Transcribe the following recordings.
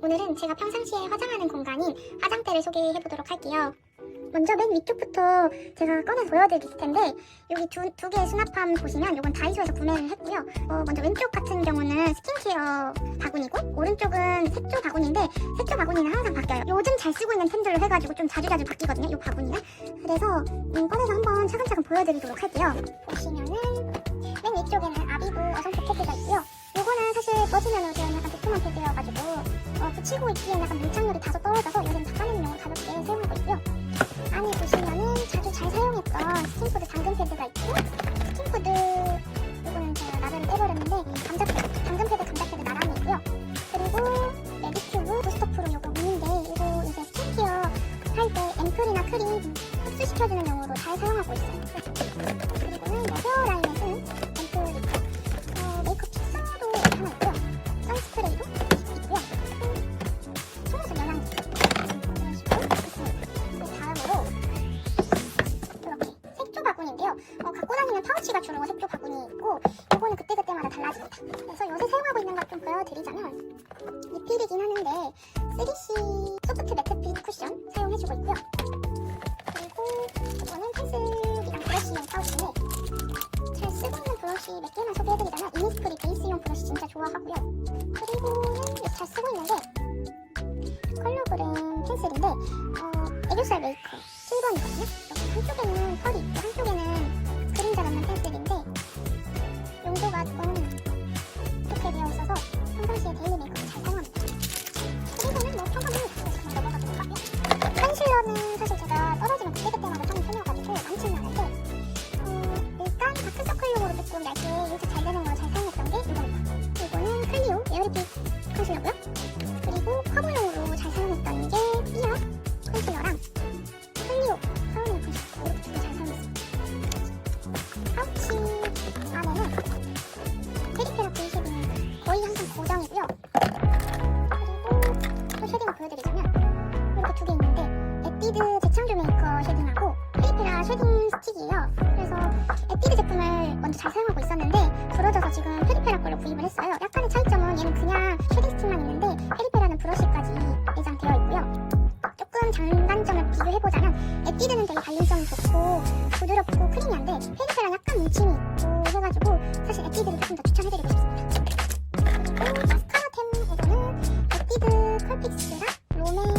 오늘은 제가 평상시에 화장하는 공간인 화장대를 소개해 보도록 할게요. 먼저 맨 위쪽부터 제가 꺼내서 보여드릴 텐데 여기 두, 두 개의 수납함 보시면 이건 다이소에서 구매를 했고요. 어, 먼저 왼쪽 같은 경우는 스킨케어 바구니고 오른쪽은 색조 바구니인데 색조 바구니는 항상 바뀌어요. 요즘 잘 쓰고 있는 템들로 해가지고 좀 자주자주 바뀌거든요. 이 바구니는. 그래서 음, 꺼내서 한번 차근차근 보여드리도록 할게요. 보시면은 맨 위쪽에는 아비브 어성 포켓가 있고요. 요거는 사실 꺼지면 오는 약간 도톰한 패드여가지고 어, 붙이고 있기엔 약간 밀착력이 다소 떨어져서 요즘 용으로 가볍게 사용하고 있고요. 안에 보시면은 자주 잘 사용했던 스킨푸드 당근 패드가 있고 스킨푸드 요거는 제가 나름 빼버렸는데 감자 당근 패드 감자 패드 나란히 있고요. 그리고 메디큐브 부스터 프로 요거 있는데 이거 이제 스킨케어 할 때 앰플이나 크림 흡수시켜주는 용으로 잘 사용하고 있어요. 그리고는 뭐 헤어 라인에 쓰는 앰플 어, 메이크업 픽서도 하나 있고요. 선스프레이도 바구니인데요. 어, 갖고 다니는 파우치가 주로 색조 바구니 있고 이거는 그때그때마다 달라집니다. 그래서 요새 사용하고 있는 것 좀 보여드리자면 리필이긴 하는데 3C 소프트 매트 핏 쿠션 사용해주고 있고요. 이렇게 두개 있는데 에뛰드 재창조 메이커 쉐딩하고 페리페라 쉐딩 스틱이에요. 그래서 에뛰드 제품을 먼저 잘 사용하고 있었는데 부러져서 지금 페리페라 걸로 구입을 했어요. 약간의 차이점은 얘는 그냥 쉐딩 스틱만 있는데 페리페라는 브러쉬까지 내장되어 있고요. 조금 장단점을 비교해보자면 에뛰드는 되게 발림성이 좋고 부드럽고 크리미한데 페리페라는 약간 뭉침이 있고 해가지고 사실 에뛰드를 조금 더 추천해드리고 싶습니다. 그리고 마스카라템으로는 에뛰드 컬픽스랑 롬앤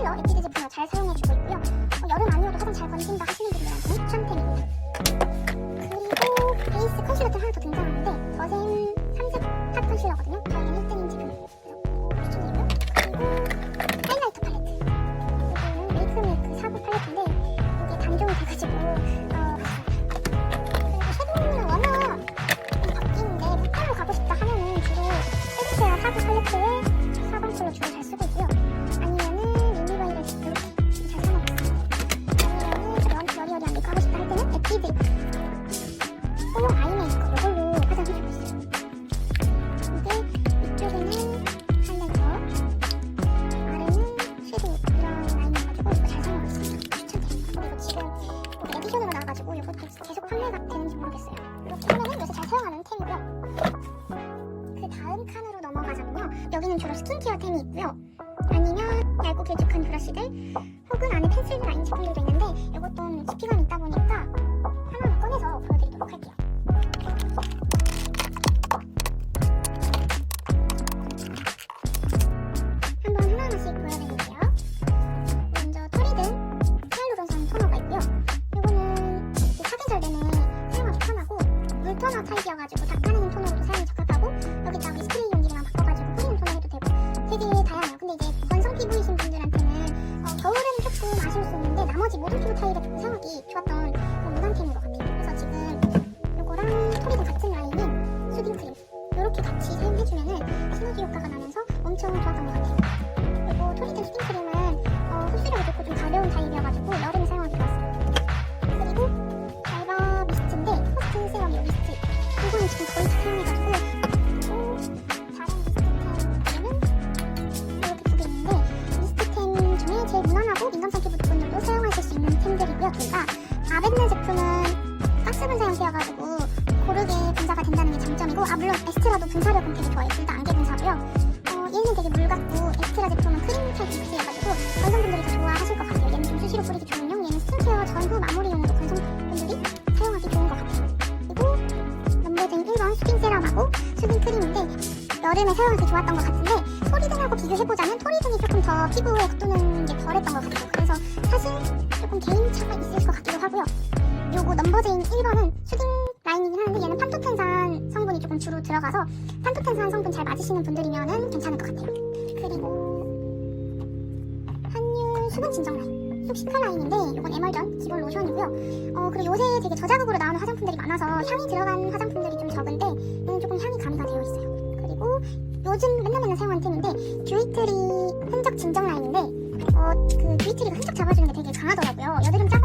실러 에뛰드 제품을 잘 사용해주고 있고요. 어, 여름 아니어도 화장 잘 건진다 하시는 분들 여기는 주로 스킨케어 템이 있고요. 아니면 얇고 길쭉한 브러쉬들 혹은 안에 펜슬 라인 제품들도 있는데 이것도 깊이감이 있다 보니까 하나 꺼내서 보여드리도록 할게요. 있던 수딩 세럼하고 수딩 크림인데 여름에 사용하기 좋았던 것 같은데 토리든하고 비교해보자면 토리든이 조금 더 피부에 겉도는 게 덜했던 것 같아요. 그래서 사실 조금 개인차가 있을 것 같기도 하고요. 요거 넘버제인 1번은 수딩 라인이긴 하는데 얘는 판토텐산 성분이 조금 주로 들어가서 판토텐산 성분 잘 맞으시는 분들이면 괜찮을 것 같아요. 그리고 한율 수분 진정 라인. 숲 시카라인인데 이건 에멀전 기본 로션이고요. 어, 그리고 요새 되게 저자극으로 나오는 화장품들이 많아서 향이 들어간 화장품들이 좀 적은데 얘는 조금 향이 가미가 되어 있어요. 그리고 요즘 맨날 맨날 사용하는 템인데 듀이트리 흔적 진정 라인인데 어, 그 듀이트리가 흔적 잡아주는 게 되게 강하더라고요. 여드름 짱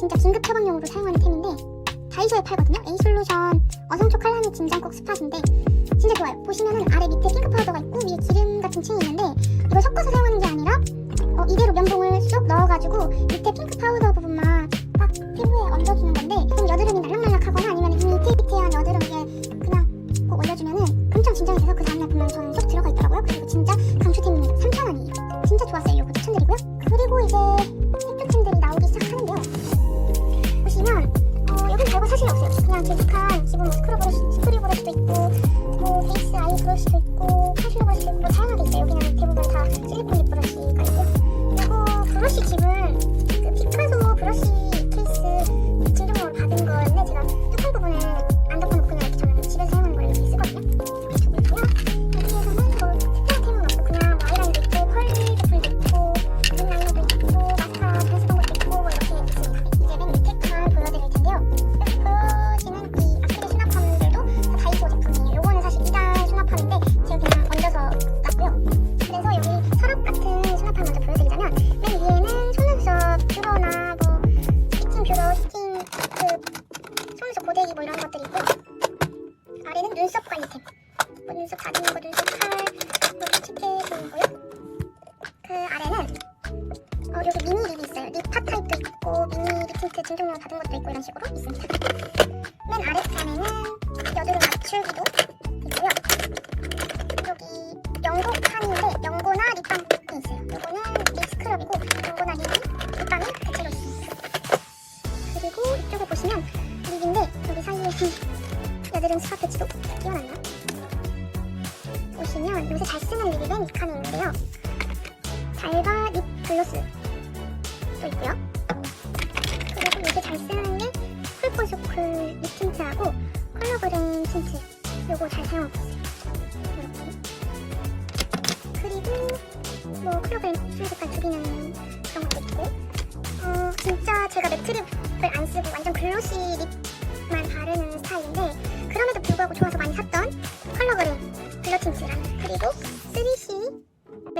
진짜 긴급 처방용으로 사용하는 템인데 다이소에 팔거든요. 에이솔루션 어성초 칼라미 진정곡 스팟인데 진짜 좋아요. 보시면은 아래 밑에 핑크 파우더가 있고 위에 기름 같은 층이 있는데 이걸 섞어서 사용하는 게 아니라 어, 이대로 면봉을 쑥 넣어가지고 밑에 핑크 파우더 부분만 딱 피부에 얹어주는 건데 좀 여드름이 날락날락하거나 아니면 밑에밑에한 여드름 위에 그냥 꼭 올려주면은 금방 진정이 돼서 그 다음날 보면 저는 쏙 들어가 있더라고요. 그리고 진짜 아래는 어, 여기 미니 립이 있어요. 립팟 타입도 있고 미니 립 틴트 증정료 받은 것도 있고 이런 식으로 있습니다. 맨 아래 칸에는 여드름 맞출기도 잘가 립 글로스도 있고요. 그리고 이게 잘 쓰는 게 쿨포쇼크 립 틴트하고 컬러그램 틴트 요거 잘 사용하고 있어요. 이렇게. 그리고 뭐 컬러그램 술 색깔 죽이는 그런 것도 있고 어, 진짜 제가 매트립을 안 쓰고 완전 글로시 립만 바르는 스타일인데 그럼에도 불구하고 좋아서 많이 샀던 컬러그램 블러 틴트랑 그리고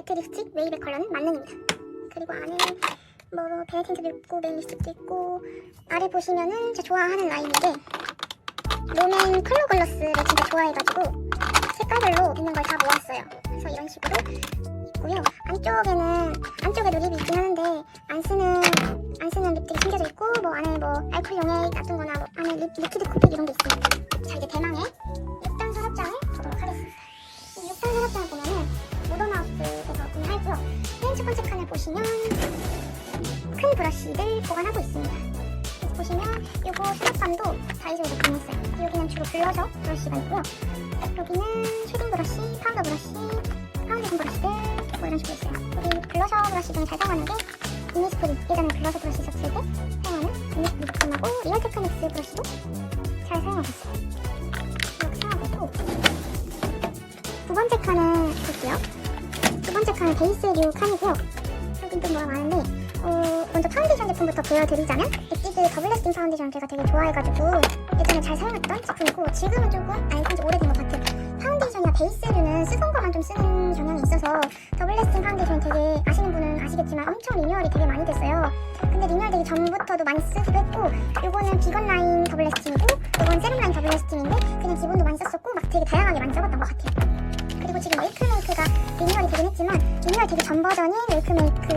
매트 립스틱 웨이백 컬러는 만능입니다. 그리고 안에 뭐 베네틴트도 있고 메인 립스틱도 있고 아래 보시면은 제가 좋아하는 라인인데 롬앤 컬러 글러스를 진짜 좋아해가지고 색깔별로 있는 걸 다 모았어요. 그래서 이런 식으로 있고요. 안쪽에는 안쪽에도 립이 있긴 하는데 안 쓰는 안 쓰는 립들이 숨겨져 있고 뭐 안에 뭐 알코올 용액 놔둔거나 뭐 안에 립, 리퀴드 코팩 이런 게 있습니다. 자 이제 대망의 6단 서랍장을 보도록 하겠습니다. 이 6단 서랍장을 보면 첫 번째 칸을 보시면 큰 브러쉬를 보관하고 있습니다. 보시면 요거 수납함도 다이소에서 구매했어요. 여기는 주로 블러셔 브러쉬가 있고요. 여기는 쉐딩 브러쉬, 파우더 브러쉬, 파운데이션 브러쉬들 뭐 이런 식으로 있어요. 여기 블러셔 브러쉬 중에 잘 사용하는 게 이니스프리 예전에 블러셔 브러쉬 썼을 때 사용하는 이니스프리 제품하고 리얼 테크닉스 브러쉬도 잘 사용하고 있어요. 이렇게 사용하고 두 번째 칸은 볼게요. 칸은 베이스류 칸이고요. 여긴 좀 뭐가 많은데 어, 먼저 파운데이션 제품부터 보여드리자면 엑기드 더블 래스팅 파운데이션 제가 되게 좋아해가지고 예전에 잘 사용했던 제품이고 지금은 조금 안 쓴지 오래된 것 같아요. 파운데이션이나 베이스류는 쓰던 거만 좀 쓰는 경향이 있어서 더블 래스팅 파운데이션 되게 아시는 분은 아시겠지만 엄청 리뉴얼이 되게 많이 됐어요. 근데 리뉴얼 되기 전부터도 많이 쓰기도 했고 요거는 비건 라인 더블 래스팅이고 요건 세럼 라인 더블 래스팅인데 그냥 기본도 많이 썼었고 막 되게 다양하게 많이 써봤던 것 같아요. 그리고 지금 메이크메이크가 리뉴얼이 되긴 했지만 리뉴얼 되기 전 버전인 메이크메이크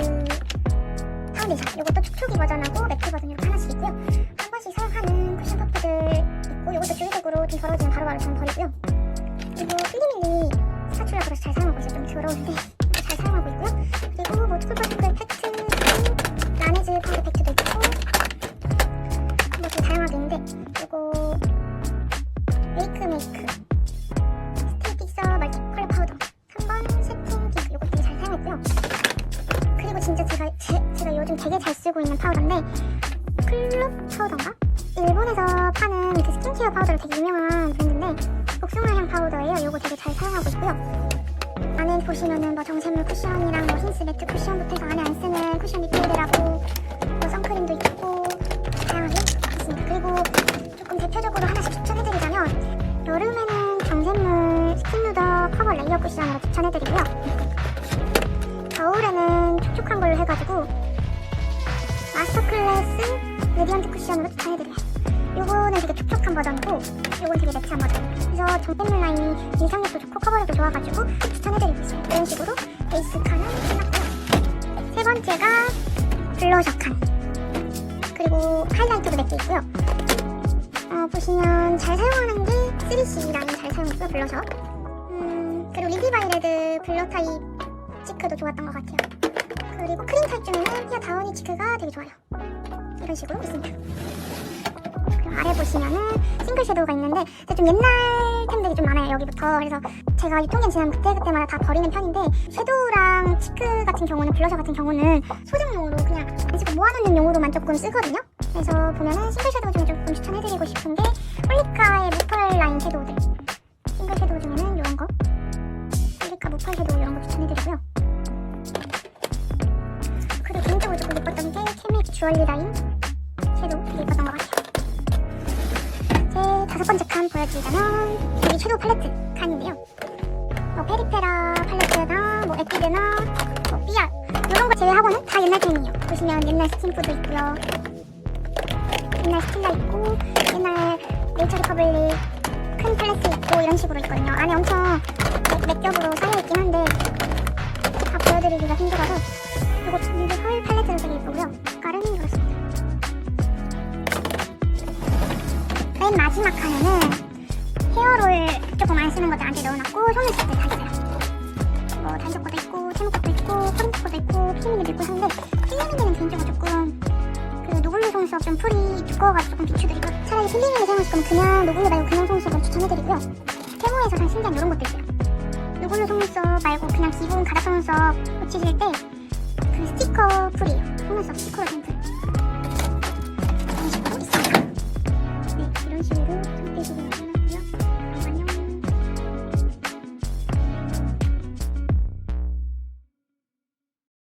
파운데이션 이것도 촉촉이 버전하고 매트 버전 이렇게 하나씩 있고요. 한 번씩 사용하는 쿠션 퍼프들 있고 이것도 주기적으로 좀 더러워지면 바로바로 좀 버리고요. 그리고 필리밀리 스파츌라 브러쉬 잘 사용하고 있어요. 좀 더러운데 되게 잘 쓰고 있는 파우더인데 클럽 파우더인가? 일본에서 파는 그 스킨케어 파우더로 되게 유명한 브랜드인데 복숭아 향 파우더예요. 이거 되게 잘 사용하고 있고요. 안에 보시면은 뭐 정샘물 쿠션이랑 뭐 흰스 매트 쿠션부터 해서 안에 안 쓰는 쿠션 리필들하고 뭐 선크림도 있고 다양하게 있습니다. 그리고 조금 대표적으로 하나씩 추천해드리자면 여름에는 정샘물 스킨누더 커버 레이어 쿠션으로 추천해드리고요. 겨울에는 촉촉한 걸로 해가지고 클래스 레디언트 쿠션으로 추천해드려요. 요거는 되게 촉촉한 버전이고 요건 되게 매트한 버전. 그래서 정샘물 라인이 인상력도 좋고 커버력도 좋아가지고 추천해드리고 있어요. 이런 식으로 베이스 칸은 끝났고요. 세 번째가 블러셔 칸. 그리고 하이라이터도 몇 개 있고요. 어, 보시면 잘 사용하는 게 3C라는 잘 사용했고요, 블러셔. 음, 그리고 리디바이레드 블러 타입 치크도 좋았던 것 같아요. 그리고 크림 타입 중에는 히어 다우니 치크가 되게 좋아요. 이런 식으로 있습니다. 그리고 아래 보시면은 싱글 섀도우가 있는데 좀 옛날 템들이 좀 많아요 여기부터. 그래서 제가 유통기한 지나면 그때그때마다 다 버리는 편인데 섀도우랑 치크 같은 경우는 블러셔 같은 경우는 소정용으로 그냥 지금 모아놓는 용으로만 조금 쓰거든요. 그래서 보면은 싱글 섀도우 중에 조금 추천해드리고 싶은 게 홀리카의 무펄 라인 섀도우들. 싱글 섀도우 중에는 이런 거. 홀리카 무펄 섀도우 이런 거 추천해드리고요 개인적으로 조금 예뻤던 게 캐밀 주얼리 라인 섀도우 되게 예뻤던 것 같아요. 제 다섯 번째 칸 보여드리자면 여기 섀도우 팔레트 칸인데요. 뭐 페리페라 팔레트나 뭐 에뛰드나 뭐 삐아 이런 거 제외하고는 다 옛날 템이에요. 보시면 옛날 스킨푸드 있고요. 옛날 스킨라 있고 옛날 네이처 리퍼블릭 큰 팔레트 있고 이런 식으로 있거든요. 안에 엄청 맥- 맥겹으로 쌓여있긴 한데 다 보여드리기가 힘들어서 이거 미드 펄 팔레트는 되게 예쁘고요. 색깔은 그렇습니다 맨 마지막 칸에는 헤어롤 조금 안 쓰는 것들 안에 넣어놨고 때다 있어요. 뭐 단속 거도 있고 채무 것도 있고 퍼린트 거도 있고 필리미도 있고 하는데 필리미는 개인적으로 조금 그 노블루 속눈썹 좀 풀이 두꺼워가지고 조금 비추드리고 차라리 필리미를 사용하실 거면 그냥 노블루 말고 그냥 속눈썹을 추천해드리고요. 테모에서 산 신기한 이런 것도 있어요. 노블루 속눈썹 말고 그냥 기본 가닥 속눈썹 붙이실 때 스티커 풀이에요. 속눈썹 스티커 샘플. 이런 식으로 있습니다. 네, 이런 식으로 손 떼시기 바랍니다.